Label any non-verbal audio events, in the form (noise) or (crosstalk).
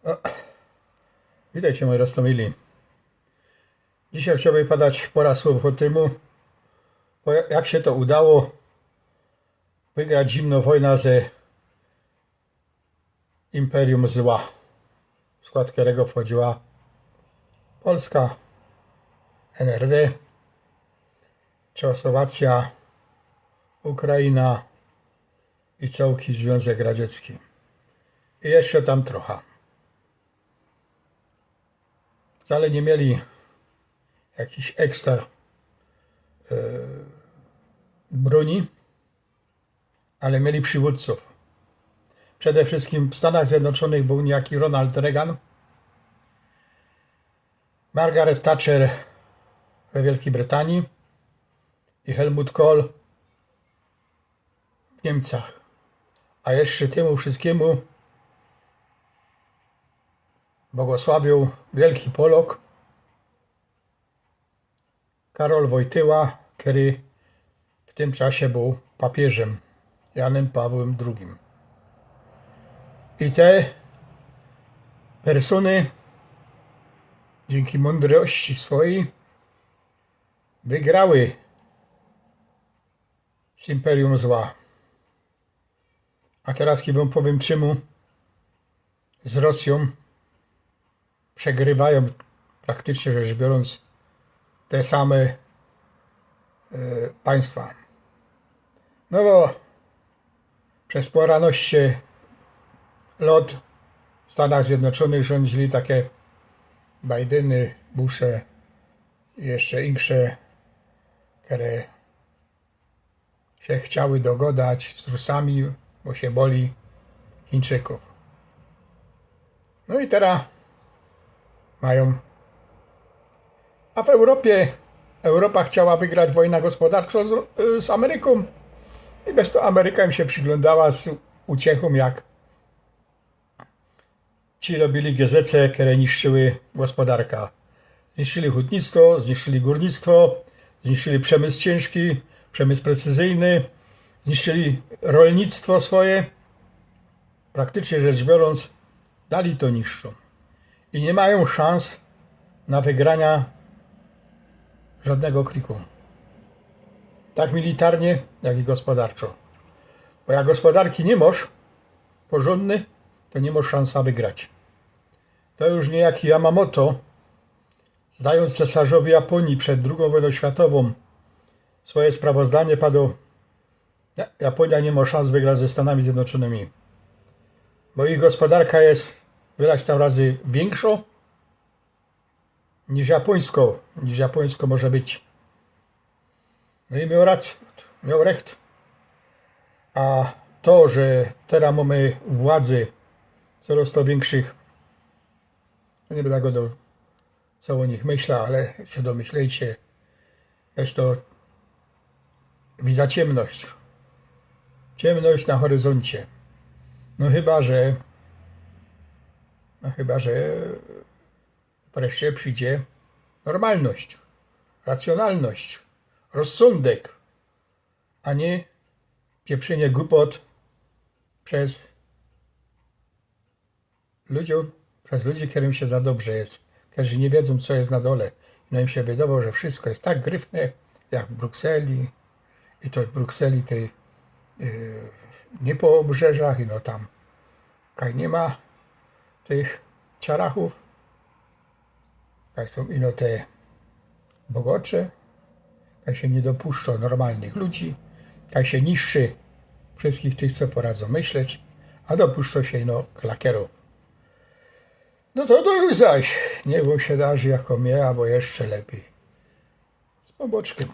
(coughs) Witajcie moi roztomili. Dzisiaj chciałbym podać pora słów o tym, jak się to udało wygrać zimną wojnę ze Imperium Zła, w skład którego wchodziła Polska, NRD, Czechosłowacja, Ukraina i całki Związek Radziecki. I jeszcze tam trochę. Wcale nie mieli jakichś ekstra e, broni, ale mieli przywódców. Przede wszystkim w Stanach Zjednoczonych był niejaki Ronald Reagan, Margaret Thatcher we Wielkiej Brytanii i Helmut Kohl w Niemcach. A jeszcze temu wszystkiemu błogosławił wielki Polok Karol Wojtyła, który w tym czasie był papieżem Janem Pawłem II. I te persony dzięki mądrości swojej wygrały z Imperium Zła. A teraz kiedy wam powiem czemu z Rosją przegrywają praktycznie rzecz biorąc te same e, państwa. No bo przez poranoście lot w Stanach Zjednoczonych rządzili takie Bideny, Bushe i jeszcze insze, które się chciały dogadać z Rusami, bo się boli Chińczyków. No i teraz mają. A w Europie Europa chciała wygrać wojnę gospodarczą z, z Ameryką. I bez to Ameryka im się przyglądała z uciechą, jak ci robili gazece, które niszczyły gospodarkę. Zniszczyli hutnictwo, zniszczyli górnictwo, zniszczyli przemysł ciężki, przemysł precyzyjny, zniszczyli rolnictwo swoje. Praktycznie rzecz biorąc, dali to niszczą i nie mają szans na wygrania żadnego kriku. Tak militarnie, jak i gospodarczo. Bo jak gospodarki nie masz porządny, to nie masz szansa wygrać. To już niejaki Yamamoto, zdając cesarzowi Japonii przed II wojną światową swoje sprawozdanie, padł Japonia nie ma szans wygrać ze Stanami Zjednoczonymi. Bo ich gospodarka jest wylać tam razy większą niż japońską, niż japońsko może być. No i miał rację, miał recht. A to, że teraz mamy władzy coraz to większych, no nie będę go do, co o nich myślę, ale się domyślejcie, jest to widza ciemność. Ciemność na horyzoncie. No chyba, że no chyba, że wreszcie przyjdzie normalność, racjonalność, rozsądek, a nie pieprzenie głupot przez ludziom, przez ludzi, którym się za dobrze jest, którzy nie wiedzą, co jest na dole. No im się wydawało, że wszystko jest tak gryfne, jak w Brukseli, i to w Brukseli tej yy, nie po obrzeżach, i no tam kaj nie ma tych ciarachów, jak są ino te bogocze, jak się nie dopuszcza normalnych ludzi, jak się niszczy wszystkich tych, co poradzą myśleć, a dopuszcza się ino klakierów. No to to zaś, nie wiem się darzy jako mnie, albo jeszcze lepiej. Z poboczkiem.